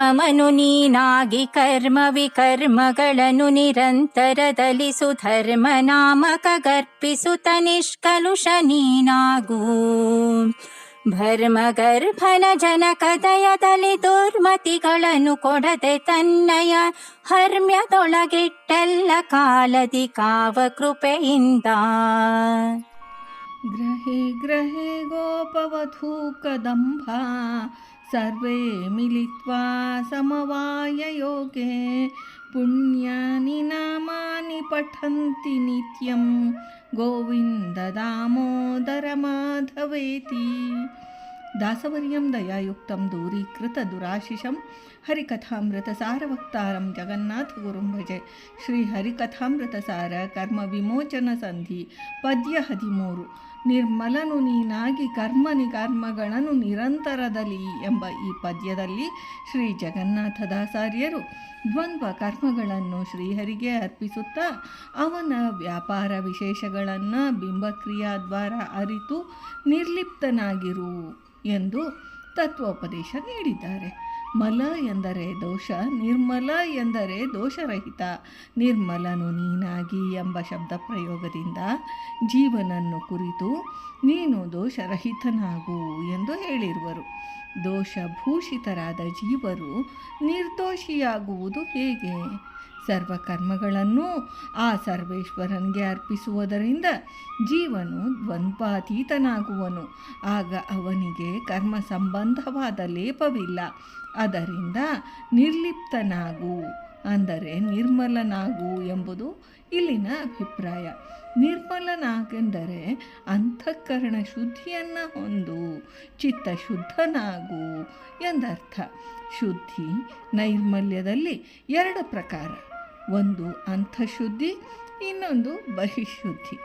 ಅಮನು ನೀನಾಗಿ ಕರ್ಮ ವಿಕರ್ಮಗಳನ್ನು ನಿರಂತರದಲ್ಲಿ ಧರ್ಮ ನಾಮಕ ಗರ್ಪಿಸುತ್ತ ನಿಷ್ಕಲುಷ ನೀನಾಗೂ. ಭರ್ಮ ಗರ್ಭನ ಜನಕದಯದಲ್ಲಿ ದುರ್ಮತಿಗಳನ್ನು ಕೊಡದೆ ತನ್ನಯ ಹರ್ಮ್ಯದೊಳಗಿಟ್ಟೆಲ್ಲ ಕಾಲದಿ ಕಾವ ಕೃಪೆಯಿಂದ ग्रहे ग्रहे गोपवधूकदम्भा सर्वे मिलित्वा समवाययोगे। पुण्यानि नामानि पठन्ति नित्यं। गोविन्ददामोदरमाधवेति दासवर्यं दयायुक्तं दूरीकृतदुराशिषं ಹರಿಕಥಾಮೃತ ಸಾರ ವಕ್ತಾರಂ ಜಗನ್ನಾಥ ಗುರುಂ ಭಜೆ. ಶ್ರೀ ಹರಿಕಥಾಮೃತ ಸಾರ ಕರ್ಮ ವಿಮೋಚನ ಸಂಧಿ ಪದ್ಯ ಹದಿಮೂರು. ನಿರ್ಮಲನು ನೀನಾಗಿ ಕರ್ಮ ನಿಕರ್ಮಗಳನ್ನು ನಿರಂತರದಲ್ಲಿ ಎಂಬ ಈ ಪದ್ಯದಲ್ಲಿ ಶ್ರೀ ಜಗನ್ನಾಥದಾಸಾರ್ಯರು ದ್ವಂದ್ವ ಕರ್ಮಗಳನ್ನು ಶ್ರೀಹರಿಗೆ ಅರ್ಪಿಸುತ್ತಾ ಅವನ ವ್ಯಾಪಾರ ವಿಶೇಷಗಳನ್ನು ಬಿಂಬಕ್ರಿಯಾ ದ್ವಾರ ಅರಿತು ನಿರ್ಲಿಪ್ತನಾಗಿರು ಎಂದು ತತ್ವೋಪದೇಶ ನೀಡಿದ್ದಾರೆ. ಮಲ ಎಂದರೆ ದೋಷ, ನಿರ್ಮಲ ಎಂದರೆ ದೋಷರಹಿತ. ನಿರ್ಮಲನು ನೀನಾಗಿ ಎಂಬ ಶಬ್ದ ಪ್ರಯೋಗದಿಂದ ಜೀವನನ್ನು ಕುರಿತು ನೀನು ದೋಷರಹಿತನಾಗು ಎಂದು ಹೇಳಿರುವರು. ದೋಷಭೂಷಿತರಾದ ಜೀವರು ನಿರ್ದೋಷಿಯಾಗುವುದು ಹೇಗೆ? ಸರ್ವಕರ್ಮಗಳನ್ನು ಆ ಸರ್ವೇಶ್ವರನಿಗೆ ಅರ್ಪಿಸುವುದರಿಂದ ಜೀವನು ದ್ವಂದ್ವಾತೀತನಾಗುವನು. ಆಗ ಅವನಿಗೆ ಕರ್ಮ ಸಂಬಂಧವಾದ ಲೇಪವಿಲ್ಲ. ಅದರಿಂದ ನಿರ್ಲಿಪ್ತನಾಗು ಅಂದರೆ ನಿರ್ಮಲನಾಗು ಎಂಬುದು ಇಲ್ಲಿನ ಅಭಿಪ್ರಾಯ. ನಿರ್ಮಲನಾಗೆಂದರೆ ಅಂತಃಕರಣ ಶುದ್ಧಿಯನ್ನು ಹೊಂದು ಚಿತ್ತ ಶುದ್ಧನಾಗು ಎಂದರ್ಥ. ಶುದ್ಧಿ ನೈರ್ಮಲ್ಯದಲ್ಲಿ ಎರಡು ಪ್ರಕಾರ. ಒಂದು ಅಂತಃಶುದ್ಧಿ ಇನ್ನೊಂದು ಬಹಿಶುದ್ಧಿ.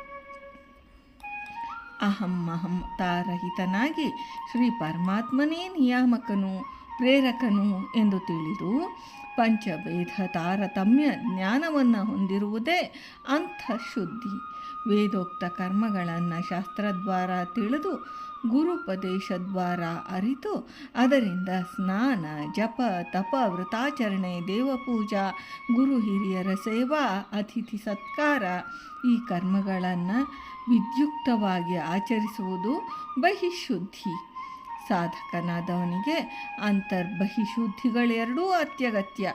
ಅಹಂ ಮಹಂತಾರಹಿತನಾಗಿ ಶ್ರೀ ಪರಮಾತ್ಮನೇ ನಿಯಾಮಕನು, ಪ್ರೇರಕನು ಎಂದು ತಿಳಿದು ಪಂಚಭೇದ ತಾರತಮ್ಯ ಜ್ಞಾನವನ್ನು ಹೊಂದಿರುವುದೇ ಅಂತಃಶುದ್ಧಿ ವೇದೋಕ್ತ ಕರ್ಮಗಳನ್ನು ಶಾಸ್ತ್ರದ್ವಾರ ತಿಳಿದು, ಗುರುಪದೇಶದ್ವಾರ ಅರಿತು, ಅದರಿಂದ ಸ್ನಾನ, ಜಪ, ತಪ ವೃತಾಚರಣೆ ದೇವಪೂಜಾ, ಗುರು ಹಿರಿಯರ ಸೇವಾ, ಅತಿಥಿ ಸತ್ಕಾರ ಈ ಕರ್ಮಗಳನ್ನು ವಿದ್ಯುಕ್ತವಾಗಿ ಆಚರಿಸುವುದು ಬಹಿಶುದ್ಧಿ. ಸಾಧಕನಾದವನಿಗೆ ಅಂತರ್ಬಹಿಶುದ್ಧಿಗಳೆರಡೂ ಅತ್ಯಗತ್ಯ.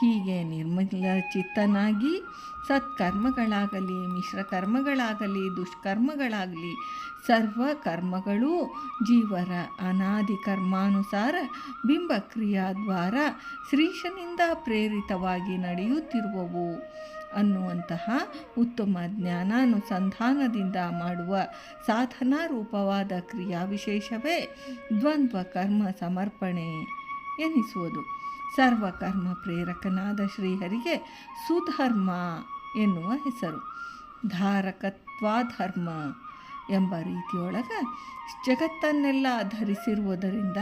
ಹೀಗೆ ನಿರ್ಮಲ ಚಿತ್ತನಾಗಿ ಸತ್ಕರ್ಮಗಳಾಗಲಿ, ಮಿಶ್ರಕರ್ಮಗಳಾಗಲಿ, ದುಷ್ಕರ್ಮಗಳಾಗಲಿ ಸರ್ವ ಕರ್ಮಗಳು ಜೀವರ ಅನಾದಿ ಕರ್ಮಾನುಸಾರ ಬಿಂಬಕ್ರಿಯಾದ್ವಾರ ಶ್ರೀಶನಿಂದ ಪ್ರೇರಿತವಾಗಿ ನಡೆಯುತ್ತಿರುವವು. ಅನ್ನುವಂತಹ ಉತ್ತಮ ಜ್ಞಾನಾನುಸಂಧಾನದಿಂದ ಮಾಡುವ ಸಾಧನಾ ರೂಪವಾದ ಕ್ರಿಯಾ ವಿಶೇಷವೇ ದ್ವಂದ್ವ ಕರ್ಮ ಸಮರ್ಪಣೆ ಎನಿಸುವುದು. ಸರ್ವಕರ್ಮ ಪ್ರೇರಕನಾದ ಶ್ರೀಹರಿಗೆ ಸುಧರ್ಮ ಎನ್ನುವ ಹೆಸರು. ಧಾರಕತ್ವಾಧರ್ಮ ಎಂಬ ರೀತಿಯೊಳಗ ಜಗತ್ತನ್ನೆಲ್ಲ ಧರಿಸಿರುವುದರಿಂದ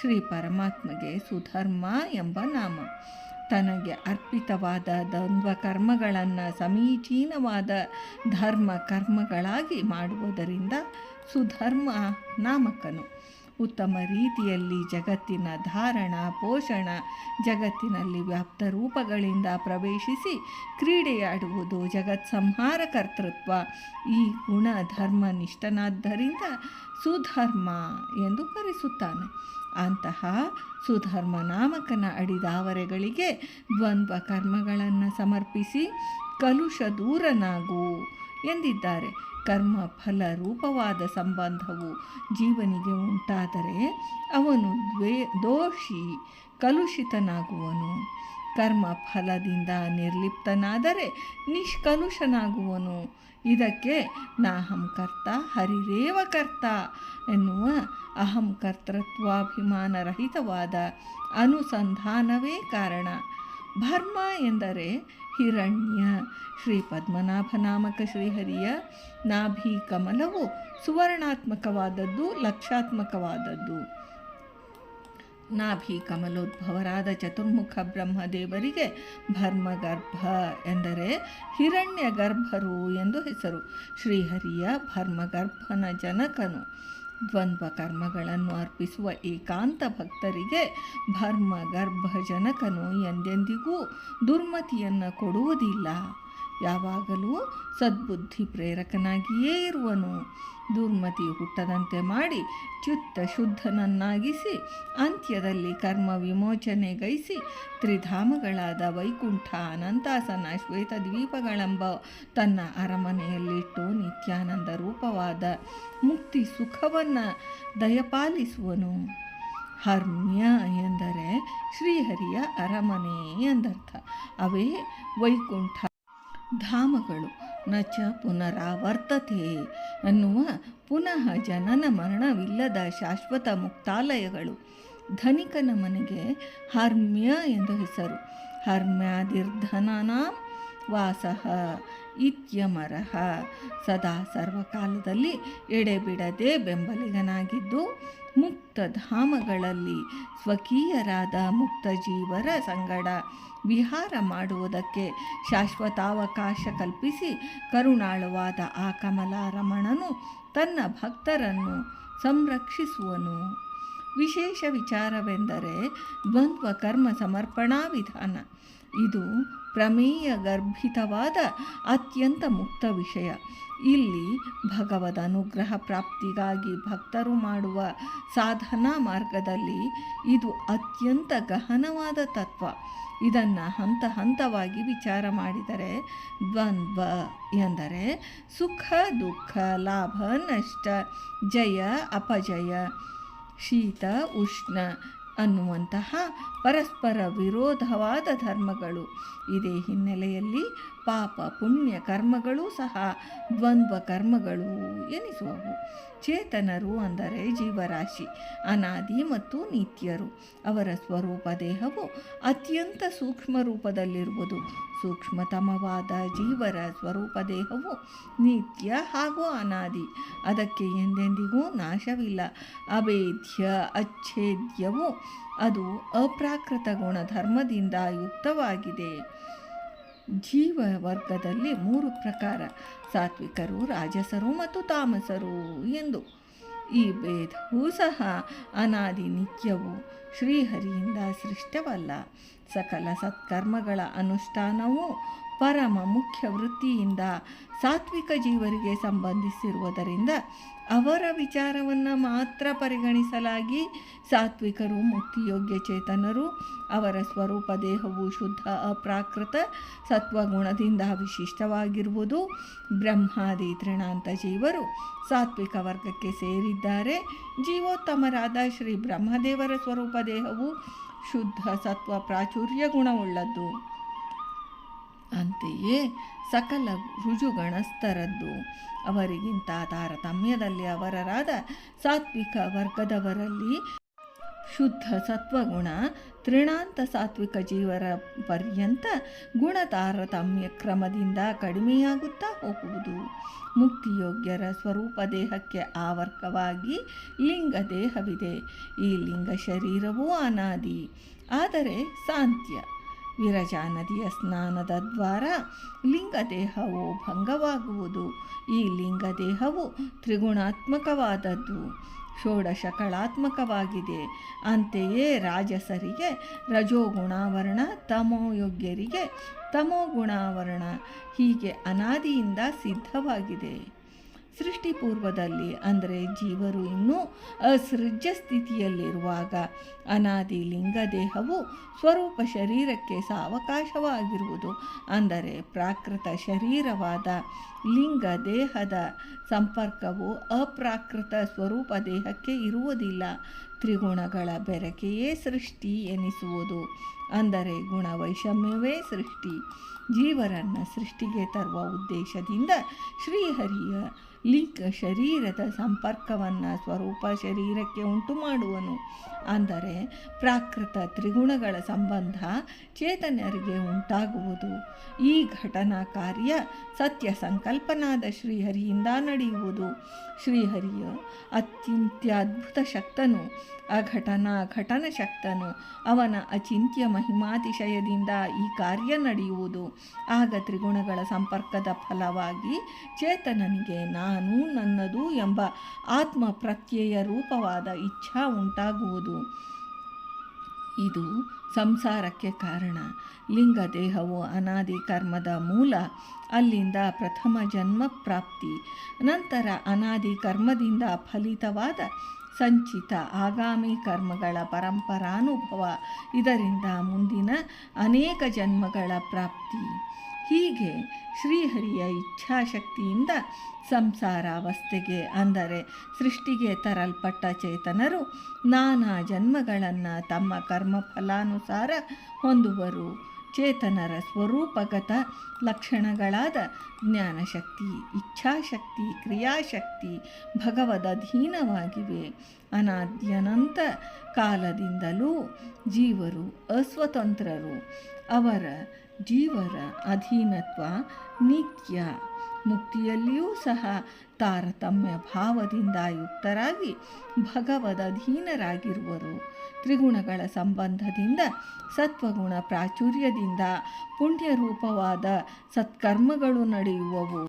ಶ್ರೀ ಪರಮಾತ್ಮಗೆ ಸುಧರ್ಮ ಎಂಬ ನಾಮ. ತನಗೆ ಅರ್ಪಿತವಾದ ದ್ವಂದ್ವ ಕರ್ಮಗಳನ್ನು ಸಮೀಚೀನವಾದ ಧರ್ಮ ಕರ್ಮಗಳಾಗಿ ಮಾಡುವುದರಿಂದ ಸುಧರ್ಮ ನಾಮಕನು. ಉತ್ತಮ ರೀತಿಯಲ್ಲಿ ಜಗತ್ತಿನ ಧಾರಣ, ಪೋಷಣ, ಜಗತ್ತಿನಲ್ಲಿ ವ್ಯಾಪ್ತ ರೂಪಗಳಿಂದ ಪ್ರವೇಶಿಸಿ ಕ್ರೀಡೆಯಾಡುವುದು ಜಗತ್ ಸಂಹಾರ ಕರ್ತೃತ್ವ. ಈ ಗುಣ ಧರ್ಮ ನಿಷ್ಠನಾದ್ದರಿಂದ ಸುಧರ್ಮ ಎಂದು ಕರೆಸುತ್ತಾನೆ. ಅಂತಹ ಸುಧರ್ಮ ನಾಮಕನ ಅಡಿದಾವರೆಗಳಿಗೆ ದ್ವಂದ್ವ ಕರ್ಮಗಳನ್ನು ಸಮರ್ಪಿಸಿ ಕಲುಷ ದೂರನಾಗು ಎಂದಿದ್ದಾರೆ. ಕರ್ಮ ಫಲ ರೂಪವಾದ ಸಂಬಂಧವು ಜೀವನಿಗೆ ಉಂಟಾದರೆ ಅವನು ದ್ವೇ, ದೋಷಿ, ಕಲುಷಿತನಾಗುವನು. ಕರ್ಮ ಫಲದಿಂದ ನಿರ್ಲಿಪ್ತನಾದರೆ ನಿಷ್ಕಲುಷನಾಗುವನು. ಇದಕ್ಕೆ ನಾಹಂ ಕರ್ತ ಹರಿರೇವ ಕರ್ತ ಎನ್ನುವ ಅಹಂ ಕರ್ತೃತ್ವಾಭಿಮಾನರಹಿತವಾದ ಅನುಸಂಧಾನವೇ ಕಾರಣ ಭರ್ಮ ಎಂದರೆ ಹಿರಣ್ಯ ಶ್ರೀ ಪದ್ಮನಾಭ ನಾಮಕ ಶ್ರೀಹರಿಯ ನಾಭಿ ಕಮಲವು ಸುವರ್ಣಾತ್ಮಕವಾದದ್ದು, ಲಕ್ಷಾತ್ಮಕವಾದದ್ದು. ನಾಭಿ ಕಮಲೋದ್ಭವರಾದ ಚತುರ್ಮುಖ ಬ್ರಹ್ಮದೇವರಿಗೆ ಭರ್ಮಗರ್ಭ ಎಂದರೆ ಹಿರಣ್ಯ ಗರ್ಭರು ಎಂದು ಹೆಸರು. ಶ್ರೀಹರಿಯ ಭರ್ಮಗರ್ಭನ ಜನಕನು. ದ್ವಂದ್ವ ಕರ್ಮಗಳನ್ನು ಅರ್ಪಿಸುವ ಏಕಾಂತ ಭಕ್ತರಿಗೆ ಭರ್ಮ ಗರ್ಭ ಜನಕನು ಎಂದೆಂದಿಗೂ ದುರ್ಮತಿಯನ್ನು ಕೊಡುವುದಿಲ್ಲ. ಯಾವಾಗಲೂ ಸದ್ಬುದ್ಧಿ ಪ್ರೇರಕನಾಗಿಯೇ ಇರುವನು. ದುರ್ಮತಿ ಹುಟ್ಟದಂತೆ ಮಾಡಿ ಚಿತ್ತ ಶುದ್ಧನನ್ನಾಗಿಸಿ ಅಂತ್ಯದಲ್ಲಿ ಕರ್ಮ ವಿಮೋಚನೆಗೈಸಿ ತ್ರಿಧಾಮಗಳಾದ ವೈಕುಂಠ, ಅನಂತಾಸನ ಶ್ವೇತದ್ವೀಪಗಳೆಂಬ ತನ್ನ ಅರಮನೆಯಲ್ಲಿಟ್ಟು ನಿತ್ಯಾನಂದ ರೂಪವಾದ ಮುಕ್ತಿ ಸುಖವನ್ನು ದಯಪಾಲಿಸುವನು. ಹರ್ಮ್ಯ ಎಂದರೆ ಶ್ರೀಹರಿಯ ಅರಮನೆ ಎಂದರ್ಥ. ಅವೇ ವೈಕುಂಠ ಧಾಮಗಳು ನಚ ಪುನರಾವರ್ತತೆ ಅನ್ನುವ ಪುನಃ ಜನನ ಮರಣವಿಲ್ಲದ ಶಾಶ್ವತ ಮುಕ್ತಾಲಯಗಳು. ಧನಿಕನ ಮನೆಗೆ ಹರ್ಮ್ಯ ಎಂದು ಹೆಸರು. ಹರ್ಮ್ಯಾದಿರ್ಧನಾಂ ವಾಸಃ ಇತ್ಯಮರಹ ಸದಾ ಸರ್ವಕಾಲದಲ್ಲಿ ಎಡೆಬಿಡದೆ ಬೆಂಬಲಿಗನಾಗಿದ್ದು ಮುಕ್ತ ಧಾಮಗಳಲ್ಲಿ ಸ್ವಕೀಯರಾದ ಮುಕ್ತ ಜೀವರ ಸಂಗಡ ವಿಹಾರ ಮಾಡುವುದಕ್ಕೆ ಶಾಶ್ವತಾವಕಾಶ ಕಲ್ಪಿಸಿ ಕರುಣಾಳುವಾದ ಆ ಕಮಲಾರಮಣನು ತನ್ನ ಭಕ್ತರನ್ನು ಸಂರಕ್ಷಿಸುವನು. ವಿಶೇಷ ವಿಚಾರವೆಂದರೆ ದ್ವಂದ್ವ ಕರ್ಮ ಸಮರ್ಪಣಾ ವಿಧಾನ. ಇದು ಪ್ರಮೇಯ ಗರ್ಭಿತವಾದ ಅತ್ಯಂತ ಮುಕ್ತ ವಿಷಯ. ಇಲ್ಲಿ ಭಗವದ ಅನುಗ್ರಹ ಪ್ರಾಪ್ತಿಗಾಗಿ ಭಕ್ತರು ಮಾಡುವ ಸಾಧನಾ ಮಾರ್ಗದಲ್ಲಿ ಇದು ಅತ್ಯಂತ ಗಹನವಾದ ತತ್ವ. ಇದನ್ನು ಹಂತ ಹಂತವಾಗಿ ವಿಚಾರ ಮಾಡಿದರೆ ದ್ವಂದ್ವ ಎಂದರೆ ಸುಖ, ದುಃಖ, ಲಾಭ, ನಷ್ಟ, ಜಯ, ಅಪಜಯ, ಶೀತ, ಉಷ್ಣ ಅನ್ನುವಂತಹ ಪರಸ್ಪರ ವಿರೋಧವಾದ ಧರ್ಮಗಳು. ಇದೇ ಹಿನ್ನೆಲೆಯಲ್ಲಿ ಪಾಪ ಪುಣ್ಯ ಕರ್ಮಗಳೂ ಸಹ ದ್ವಂದ್ವ ಕರ್ಮಗಳು ಎನಿಸುವವು. ಚೇತನರು ಅಂದರೆ ಜೀವರಾಶಿ, ಅನಾದಿ ಮತ್ತು ನಿತ್ಯರು. ಅವರ ಸ್ವರೂಪ ದೇಹವು ಅತ್ಯಂತ ಸೂಕ್ಷ್ಮ ರೂಪದಲ್ಲಿರುವುದು. ಸೂಕ್ಷ್ಮತಮವಾದ ಜೀವರ ಸ್ವರೂಪ ದೇಹವು ನಿತ್ಯ ಹಾಗೂ ಅನಾದಿ. ಅದಕ್ಕೆ ಎಂದೆಂದಿಗೂ ನಾಶವಿಲ್ಲ. ಅಭೇದ್ಯ, ಅಚ್ಛೇದ್ಯವು ಅದು ಅಪ್ರಾಕೃತ ಗುಣಧರ್ಮದಿಂದ ಯುಕ್ತವಾಗಿದೆ ಜೀವ ವರ್ಗದಲ್ಲಿ ಮೂರು ಪ್ರಕಾರ. ಸಾತ್ವಿಕರು, ರಾಜಸರು ಮತ್ತು ತಾಮಸರು ಎಂದು. ಈ ಭೇದವೂ ಸಹ ಅನಾದಿ ನಿತ್ಯವು ಶ್ರೀಹರಿಯಿಂದ ಸೃಷ್ಟವಲ್ಲ. ಸಕಲ ಸತ್ಕರ್ಮಗಳ ಅನುಷ್ಠಾನವು ಪರಮ ಮುಖ್ಯ ವೃತ್ತಿಯಿಂದ ಸಾತ್ವಿಕ ಜೀವರಿಗೆ ಸಂಬಂಧಿಸಿರುವುದರಿಂದ ಅವರ ವಿಚಾರವನ್ನು ಮಾತ್ರ ಪರಿಗಣಿಸಲಾಗಿ ಸಾತ್ವಿಕರು, ಮುಕ್ತಿಯೋಗ್ಯ ಚೇತನರು, ಅವರ ಸ್ವರೂಪ ದೇಹವು ಶುದ್ಧ, ಅಪ್ರಾಕೃತ, ಸತ್ವಗುಣದಿಂದ ವಿಶಿಷ್ಟವಾಗಿರುವುದು ಬ್ರಹ್ಮಾದಿ ತೃಣಾಂತ ಜೀವರು ಸಾತ್ವಿಕ ವರ್ಗಕ್ಕೆ ಸೇರಿದ್ದಾರೆ. ಜೀವೋತ್ತಮರಾದ ಶ್ರೀ ಬ್ರಹ್ಮದೇವರ ಸ್ವರೂಪ ದೇಹವು ಶುದ್ಧ, ಸತ್ವ, ಪ್ರಾಚುರ್ಯ, ಗುಣವುಳ್ಳದ್ದು. ಅಂತೆಯೇ ಸಕಲ ಋಜುಗಣಸ್ಥರದ್ದು. ಅವರಿಗಿಂತ ತಾರತಮ್ಯದಲ್ಲಿ ಅವರರಾದ ಸಾತ್ವಿಕ ವರ್ಗದವರಲ್ಲಿ ಶುದ್ಧ ಸತ್ವಗುಣ, ತೃಣಾಂತ ಸಾತ್ವಿಕ ಜೀವರ ಪರ್ಯಂತ ಗುಣ ತಾರತಮ್ಯ ಕ್ರಮದಿಂದ ಕಡಿಮೆಯಾಗುತ್ತಾ ಹೋಗುವುದು. ಮುಕ್ತಿಯೋಗ್ಯರ ಸ್ವರೂಪ ದೇಹಕ್ಕೆ ಆವರ್ಕವಾಗಿ ಲಿಂಗ ದೇಹವಿದೆ. ಈ ಲಿಂಗ ಶರೀರವೂ ಅನಾದಿ, ಆದರೆ ಸಾಂತ್ಯ. ವಿರಜಾ ನದಿಯ ಸ್ನಾನದ ದ್ವಾರ ಲಿಂಗದೇಹವು ಭಂಗವಾಗುವುದು. ಈ ಲಿಂಗದೇಹವು ತ್ರಿಗುಣಾತ್ಮಕವಾದದ್ದು. ಷೋಡಶ ಕಳಾತ್ಮಕವಾಗಿದೆ ಅಂತೆಯೇ ರಾಜಸರಿಗೆ ರಜೋಗುಣಾವರಣ, ತಮೋಯೋಗ್ಯರಿಗೆ ತಮೋಗುಣಾವರಣ ಹೀಗೆ ಅನಾದಿಯಿಂದ ಸಿದ್ಧವಾಗಿದೆ. ಸೃಷ್ಟಿಪೂರ್ವದಲ್ಲಿ ಅಂದರೆ ಜೀವರು ಇನ್ನೂ ಅಸೃಜ ಸ್ಥಿತಿಯಲ್ಲಿರುವಾಗ ಅನಾದಿ ಲಿಂಗದೇಹವು ಸ್ವರೂಪ ಶರೀರಕ್ಕೆ ಸಾವಕಾಶವಾಗಿರುವುದು. ಅಂದರೆ ಪ್ರಾಕೃತ ಶರೀರವಾದ ಲಿಂಗ ದೇಹದ ಸಂಪರ್ಕವು ಅಪ್ರಾಕೃತ ಸ್ವರೂಪ ದೇಹಕ್ಕೆ ಇರುವುದಿಲ್ಲ. ತ್ರಿಗುಣಗಳ ಬೆರಕೆಯೇ ಸೃಷ್ಟಿ ಎನಿಸುವುದು. ಅಂದರೆ ಗುಣವೈಷಮ್ಯವೇ ಸೃಷ್ಟಿ. ಜೀವರನ್ನು ಸೃಷ್ಟಿಗೆ ತರುವ ಉದ್ದೇಶದಿಂದ ಶ್ರೀಹರಿಯ ಲಿಂಗ ಶರೀರದ ಸಂಪರ್ಕವನ್ನು ಸ್ವರೂಪ ಶರೀರಕ್ಕೆ ಉಂಟು ಮಾಡುವನು ಅಂದರೆ ಪ್ರಾಕೃತ ತ್ರಿಗುಣಗಳ ಸಂಬಂಧ ಚೇತನರಿಗೆ ಉಂಟಾಗುವುದು. ಈ ಘಟನಾ ಕಾರ್ಯ ಸತ್ಯ ಸಂಕಲ್ಪನಾದ ಶ್ರೀಹರಿಯಿಂದ ನಡೆಯುವುದು. ಶ್ರೀಹರಿಯ ಅತ್ಯಂತ್ಯದ್ಭುತ ಶಕ್ತನು ಅಘಟನ ಘಟನ ಶಕ್ತನು. ಅವನ ಅಚಿಂತ್ಯ ಮಹಿಮಾತಿಶಯದಿಂದ ಈ ಕಾರ್ಯ ನಡೆಯುವುದು. ಆಗ ತ್ರಿಗುಣಗಳ ಸಂಪರ್ಕದ ಫಲವಾಗಿ ಚೇತನನಿಗೆ ನಾನು ನನ್ನದು ಎಂಬ ಆತ್ಮ ಪ್ರತ್ಯಯ ರೂಪವಾದ ಇಚ್ಛಾ ಉಂಟಾಗುವುದು. ಇದು ಸಂಸಾರಕ್ಕೆ ಕಾರಣ. ಲಿಂಗ ದೇಹವು ಅನಾದಿ ಕರ್ಮದ ಮೂಲ. ಅಲ್ಲಿಂದ ಪ್ರಥಮ ಜನ್ಮ ಪ್ರಾಪ್ತಿ. ನಂತರ ಅನಾದಿ ಕರ್ಮದಿಂದ ಫಲಿತವಾದ ಸಂಚಿತ ಆಗಾಮಿ ಕರ್ಮಗಳ ಪರಂಪರಾನುಭವ. ಇದರಿಂದ ಮುಂದಿನ ಅನೇಕ ಜನ್ಮಗಳ ಪ್ರಾಪ್ತಿ. ಹೀಗೆ ಶ್ರೀಹರಿಯ ಇಚ್ಛಾಶಕ್ತಿಯಿಂದ ಸಂಸಾರಾವಸ್ಥೆಗೆ ಅಂದರೆ ಸೃಷ್ಟಿಗೆ ತರಲ್ಪಟ್ಟ ಚೇತನರು ನಾನಾ ಜನ್ಮಗಳನ್ನು ತಮ್ಮ ಕರ್ಮಫಲಾನುಸಾರ ಹೊಂದುವರು. ಚೇತನರ ಸ್ವರೂಪಗತ ಲಕ್ಷಣಗಳಾದ ಜ್ಞಾನಶಕ್ತಿ, ಇಚ್ಛಾಶಕ್ತಿ, ಕ್ರಿಯಾಶಕ್ತಿ ಭಗವದಧೀನವಾಗಿವೆ ಅನಾದ್ಯನಂತ ಕಾಲದಿಂದಲೂ ಜೀವರು ಅಸ್ವತಂತ್ರರು. ಅವರ ಜೀವರ ಅಧೀನತ್ವ ನಿತ್ಯ ಮುಕ್ತಿಯಲ್ಲಿಯೂ ಸಹ ತಾರತಮ್ಯ ಭಾವದಿಂದ ಯುಕ್ತರಾಗಿ ಭಗವದ ಅಧೀನರಾಗಿರುವರು ತ್ರಿಗುಣಗಳ ಸಂಬಂಧದಿಂದ ಸತ್ವಗುಣ ಪ್ರಾಚುರ್ಯದಿಂದ ಪುಣ್ಯರೂಪವಾದ ಸತ್ಕರ್ಮಗಳು ನಡೆಯುವವು.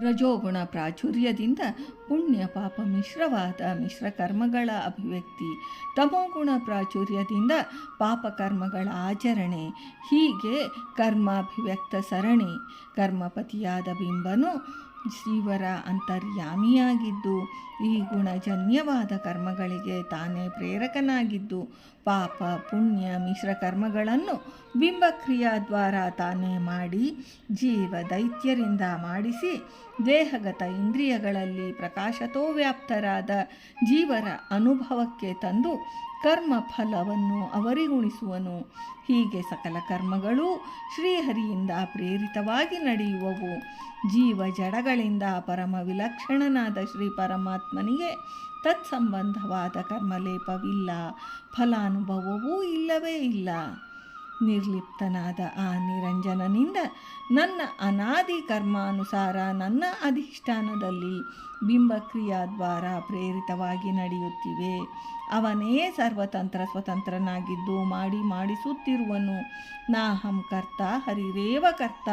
ರಜೋಗುಣ ಪ್ರಾಚುರ್ಯದಿಂದ ಪುಣ್ಯ ಪಾಪ ಮಿಶ್ರವಾದ ಮಿಶ್ರಕರ್ಮಗಳ ಅಭಿವ್ಯಕ್ತಿ. ತಮೋಗುಣ ಪ್ರಾಚುರ್ಯದಿಂದ ಪಾಪಕರ್ಮಗಳ ಆಚರಣೆ. ಹೀಗೆ ಕರ್ಮಾಭಿವ್ಯಕ್ತ ಸರಣಿ. ಕರ್ಮಪತಿಯಾದ ಬಿಂಬನು ಜೀವರ ಅಂತರ್ಯಾಮಿಯಾಗಿದ್ದು, ಈ ಗುಣಜನ್ಯವಾದ ಕರ್ಮಗಳಿಗೆ ತಾನೇ ಪ್ರೇರಕನಾಗಿದ್ದು, ಪಾಪ, ಪುಣ್ಯ, ಮಿಶ್ರ ಕರ್ಮಗಳನ್ನು ಬಿಂಬಕ್ರಿಯಾದ್ವಾರ ತಾನೇ ಮಾಡಿ, ಜೀವ ದೈತ್ಯರಿಂದ ಮಾಡಿಸಿ, ದೇಹಗತ ಇಂದ್ರಿಯಗಳಲ್ಲಿ ಪ್ರಕಾಶತೋ ವ್ಯಾಪ್ತರಾದ ಜೀವರ ಅನುಭವಕ್ಕೆ ತಂದು ಕರ್ಮ ಫಲವನ್ನು ಅವರಿಗುಣಿಸುವನು. ಹೀಗೆ ಸಕಲ ಕರ್ಮಗಳು ಶ್ರೀಹರಿಯಿಂದ ಪ್ರೇರಿತವಾಗಿ ನಡೆಯುವವು. ಜೀವ ಜಡಗಳಿಂದ ಪರಮ ವಿಲಕ್ಷಣನಾದ ಶ್ರೀ ಪರಮಾತ್ಮನಿಗೆ ತತ್ಸಂಬಂಧವಾದ ಕರ್ಮಲೇಪವಿಲ್ಲ. ಫಲಾನುಭವವೂ ಇಲ್ಲವೇ ಇಲ್ಲ. ನಿರ್ಲಿಪ್ತನಾದ ಆ ನಿರಂಜನನಿಂದ ನನ್ನ ಅನಾದಿ ಕರ್ಮಾನುಸಾರ ನನ್ನ ಅಧಿಷ್ಠಾನದಲ್ಲಿ ಬಿಂಬಕ್ರಿಯಾದ್ವಾರ ಪ್ರೇರಿತವಾಗಿ ನಡೆಯುತ್ತಿವೆ. ಅವನೇ ಸರ್ವತಂತ್ರ ಸ್ವತಂತ್ರನಾಗಿದ್ದು ಮಾಡಿ ಮಾಡಿಸುತ್ತಿರುವನು. ನಾಹಂ ಕರ್ತ, ಹರಿರೇವ ಕರ್ತ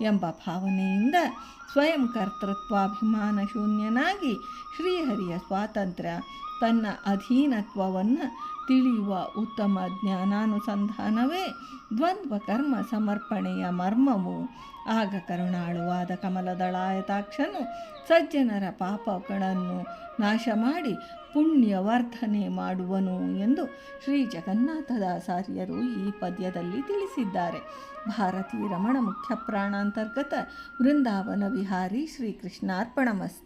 ಎಂಬ ಭಾವನೆಯಿಂದ ಸ್ವಯಂ ಕರ್ತೃತ್ವಾಭಿಮಾನ ಶೂನ್ಯನಾಗಿ ಶ್ರೀಹರಿಯ ಸ್ವಾತಂತ್ರ್ಯ ತನ್ನ ಅಧೀನತ್ವವನ್ನು ತಿಳಿಯುವ ಉತ್ತಮ ಜ್ಞಾನಾನುಸಂಧಾನವೇ ದ್ವಂದ್ವ ಕರ್ಮ ಸಮರ್ಪಣೆಯ ಮರ್ಮವು. ಆಗ ಕರುಣಾಳುವಾದ ಕಮಲದಳಾಯತಾಕ್ಷನು ಸಜ್ಜನರ ಪಾಪಗಳನ್ನು ನಾಶ ಮಾಡಿ ಪುಣ್ಯವರ್ಧನೆ ಮಾಡುವನು ಎಂದು ಶ್ರೀ ಜಗನ್ನಾಥದಾಸಾರ್ಯರು ಈ ಪದ್ಯದಲ್ಲಿ ತಿಳಿಸಿದ್ದಾರೆ. ಭಾರತೀ ರಮಣ ಮುಖ್ಯ ಪ್ರಾಣಾಂತರ್ಗತ ವೃಂದಾವನ ವಿಹಾರಿ ಶ್ರೀಕೃಷ್ಣಾರ್ಪಣಮಸ್ತು.